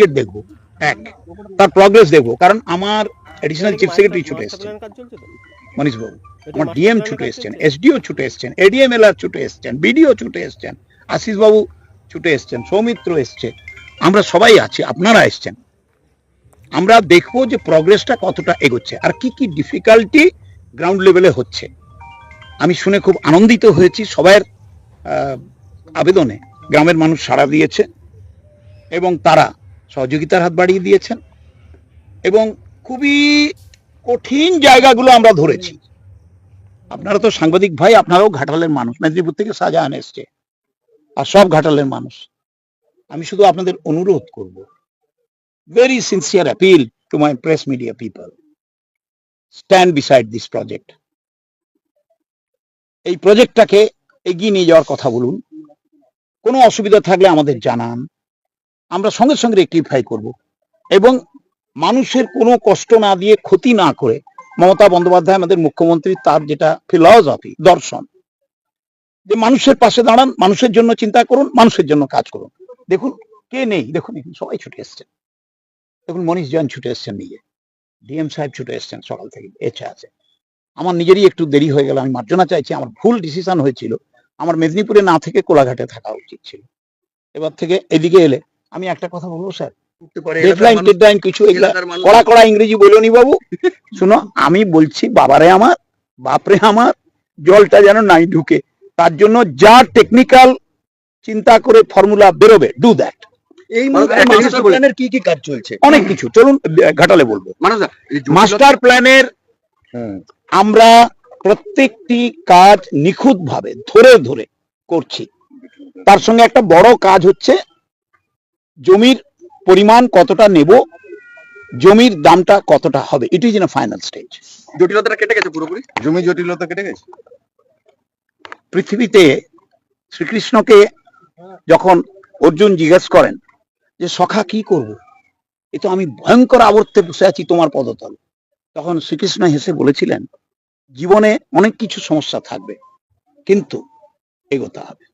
Gate দেখব এক। তার প্রগ্রেস দেখব কারণ আমার এডিশনাল চিফ সেক্রেটারি ছুটে এসেছেন। আমার ডিএম ছুটে এসছেন এসডিও ছুটে এসছেন ছুটে এসছেন বিডিও ছুটে এসছেন ছুটে এসছেন সৌমিত্র এসছে। আমরা সবাই আছি আপনারা এসছেন। আমরা দেখব যে প্রগ্রেসটা কতটা এগোচ্ছে আর কি কি ডিফিকাল্টি গ্রাউন্ড লেভেলে হচ্ছে। আমি শুনে খুব আনন্দিত হয়েছি সবার আহ, আবেদনে। গ্রামের মানুষ সাড়া দিয়েছে। এবং তারা সহযোগিতার হাত বাড়িয়ে দিয়েছেন। এবং খুবই কঠিন জায়গাগুলো আমরা ধরেছি। আপনারা তো সাংবাদিক ভাই, আপনারাও ঘাটালের মানুষ। মেদিনীপুর থেকে শাহজাহান এসছে। আর সব ঘাটালের মানুষ। আমি শুধু আপনাদের অনুরোধ করব। Very sincere appeal to my press media people stand beside this project এই প্রজেক্টটাকে এগিয়ে নিয়ে যাওয়ার কথা বলুন। কোনো অসুবিধা থাকলে আমাদের জানান। আমরা সঙ্গে সঙ্গে রেক্টিফাই করব। এবং মানুষের কোনো কষ্ট না দিয়ে ক্ষতি না করে মমতা বন্দ্যোপাধ্যায় আমাদের মুখ্যমন্ত্রী তার যেটা ফিলসফি দর্শন। যে মানুষের পাশে দাঁড়ান, মানুষের জন্য চিন্তা করুন, মানুষের জন্য কাজ করুন। দেখুন, কে নেই? দেখুন, এখানে সবাই ছুটে এসছেন। দেখুন, মনীষ জৈন ছুটে এসছেন নিজে। ডিএম সাহেব ছুটে এসছেন সকাল থেকে এছে আছে। আমার নিজেরই একটু দেরি হয়ে গেল, আমি মার্জনা চাইছি। আমার ভুল ডিসিশন হয়েছিল। আমার মেদিনীপুরে না থেকে কোলাঘাটে থাকা উচিত ছিল। এবার থেকে এদিকে এলে আমি একটা কথা বলব স্যার? ডেডলাইন ডেডলাইন কিছু এগুলা কড়া কড়া ইংরেজি বাবু। শুনো আমি বলছি বাবারে আমার বাপরে আমার জলটা যেন নাই ঢুকে। তার জন্য যা টেকনিক্যাল চিন্তা করে ফর্মুলা বেরোবে ডু দ্যাট এই মাস্টার বলে- প্ল্যানের কি কি কাজ চলছে? অনেক কিছু চলুন ঘাটালে বলব। মাস্টার প্ল্যানের আমরা প্রত্যেকটি কাজ নিখুঁত ভাবে ধরে ধরে করছি। তার সঙ্গে একটা বড় কাজ হচ্ছে জমির পরিমাণ কতটা নেব জমির দামটা কতটা হবে it is in final stage জটিলতাটা কেটে গেছে পুরোপুরি? জমি জটিলতা কেটে গেছে? পৃথিবীতে শ্রীকৃষ্ণকে যখন অর্জুন জিজ্ঞেস করেন যে সখা কি করব? এ তো আমি ভয়ঙ্কর আবর্তে বসে আছি তোমার পদতল। তখন শ্রীকৃষ্ণ হেসে বলেছিলেন জীবনে অনেক কিছু সমস্যা থাকবে কিন্তু এগোতে হবে।